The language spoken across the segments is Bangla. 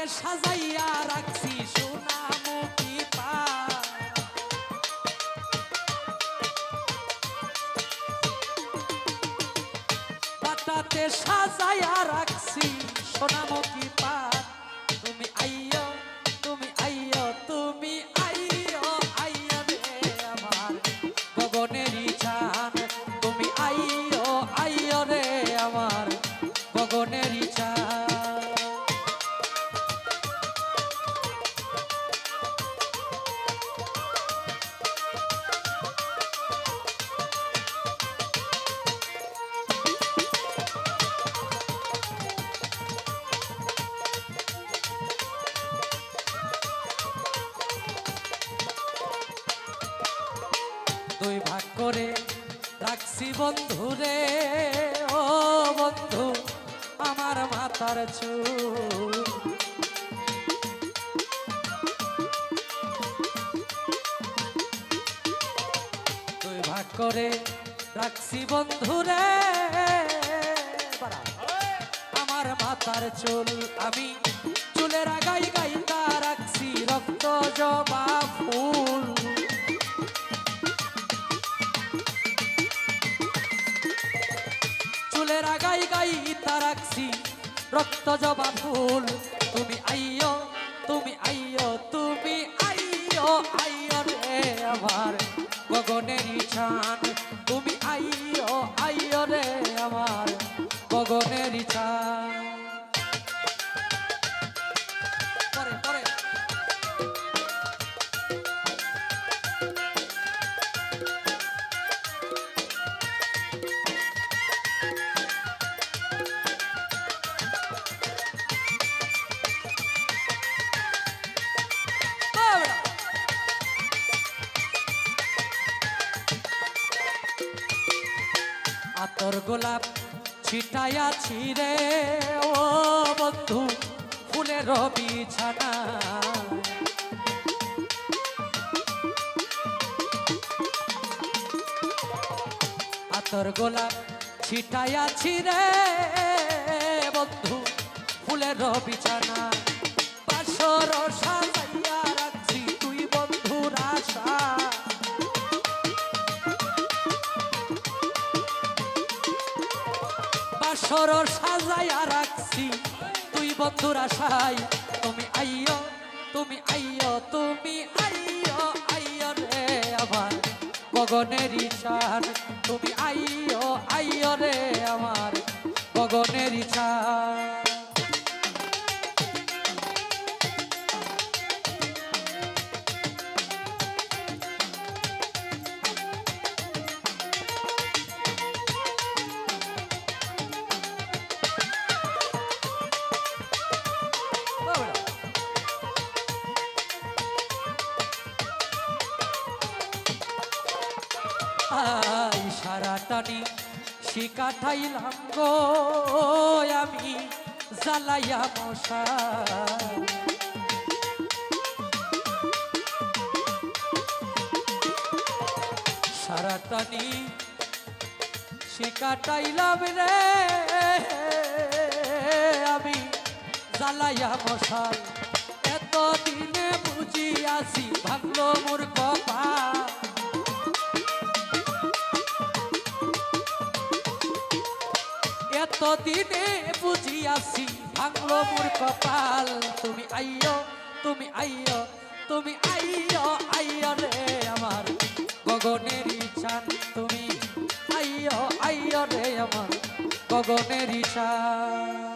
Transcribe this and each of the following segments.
পাতাতে সাজাইয়া রাখছি সোনামুখী পা। পাতাতে সাজাইয়া রাখছি সোনামুখী দুই ভাগ করে রাখছি বন্ধু রে। ও বন্ধু, আমার মাতার চুল। দুই ভাগ করে রাখছি বন্ধু রে। আমার মাতার চুল আমি চুলের আগাই গাইতা রাখছি রক্ত জবা তা রাখছি। রক্ত জবা ফুল, তুমি আইয় তুমি আইয় তুমি আইয় আইয় রে আমার গগনের ছান। তুমি আইয় আইয় রে আমার গগনের ছান। আতর গোলাপ ছিটাইয়াছি রে ও বন্ধু, ফুলের বিছানা। আতর গোলাপ ছিটাইয়াছি রে বন্ধু, ফুলের বিছানা। বাসর সাজাইয়া বাসর সাজাইয়া রাখছি। তুই বন্ধুর আশাই তুমি আইয় তুমি আইয় তুমি আইয় আইয় রে আমার। গগনের ইশার, তুমি আইয় আইয় রে আমার। গগনের ইচ্ছা আই সারাটানি শিকাঠাইলাম গো আমি জ্বালাইয়া মশা সারা সারাটানি শিকাটাইলাম রে, আমি জ্বালাইয়া মশাল এত দিনে বুঝিয়াছি, ভাঙলো মোর কপাল এত দিনে বুঝিয়াছি, ভাঙলো মোর কপাল তুমি আইয় তুমি আইয় তুমি আইয় আইয় রে আমার গগনের চান তুমি আইয় আইয় রে আমার গগনের চান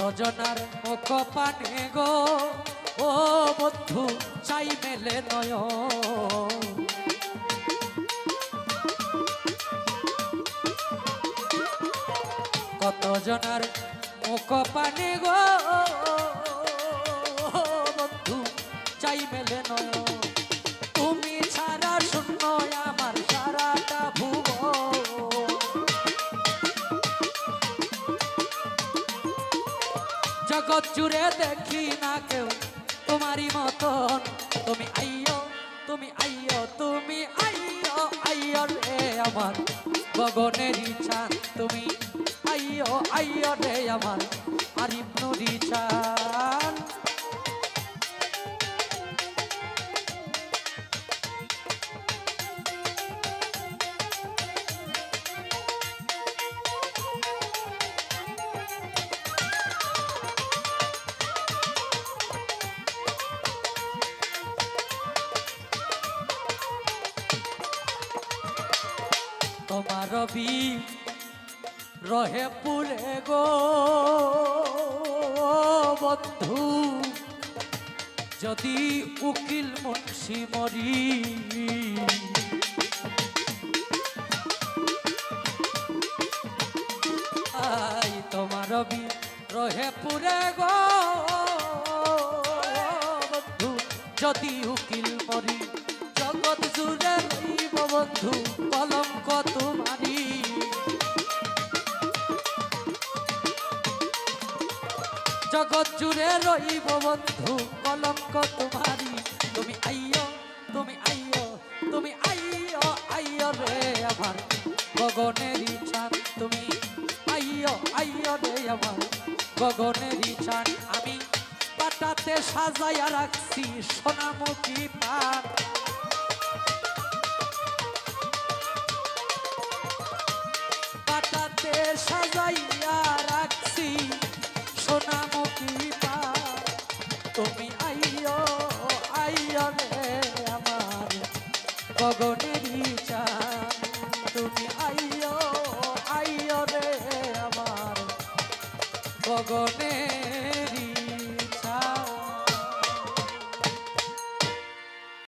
কত জনার মুখ পানে গো। ও বন্ধু, চাই মেলে নয় কত জনার মুখ পানে গো। বন্ধু, চাই মেলে নয় জুড়ে দেখি না কেউ। তোমারই মতন। তুমি আইয়ো তুমি আইয়ো তুমি আইয়ো আইয়ো রে আমার। গগনের চাঁদ তুমি আইয়ো আইয়ো রে আমার। আরিফ রবি রহে পুরে গো বন্ধু যদি উকিল মুন্সি মরি আই তোমার রবি রহে পুরে গো বন্ধু যদি উকিল মরি জগৎ জুড়ে বন্ধু জগৎ জুড়ে রইব বন্ধু, কলঙ্ক তোমারি তুমি আইয়ো তুমি আইয়ো তুমি আইয়ো আইয়ো রে আমার গগনের চাঁদ। তুমি আইয়ো আইয়ো রে আমার গগনেরই চাঁদ। আমি পাটাতে সাজাইয়া রাখছি সোনামুখী পাট পাটাতে সাজাইয়া গগনেরই চাঁদ তুমি আইয় আইয় রে আমার গগনের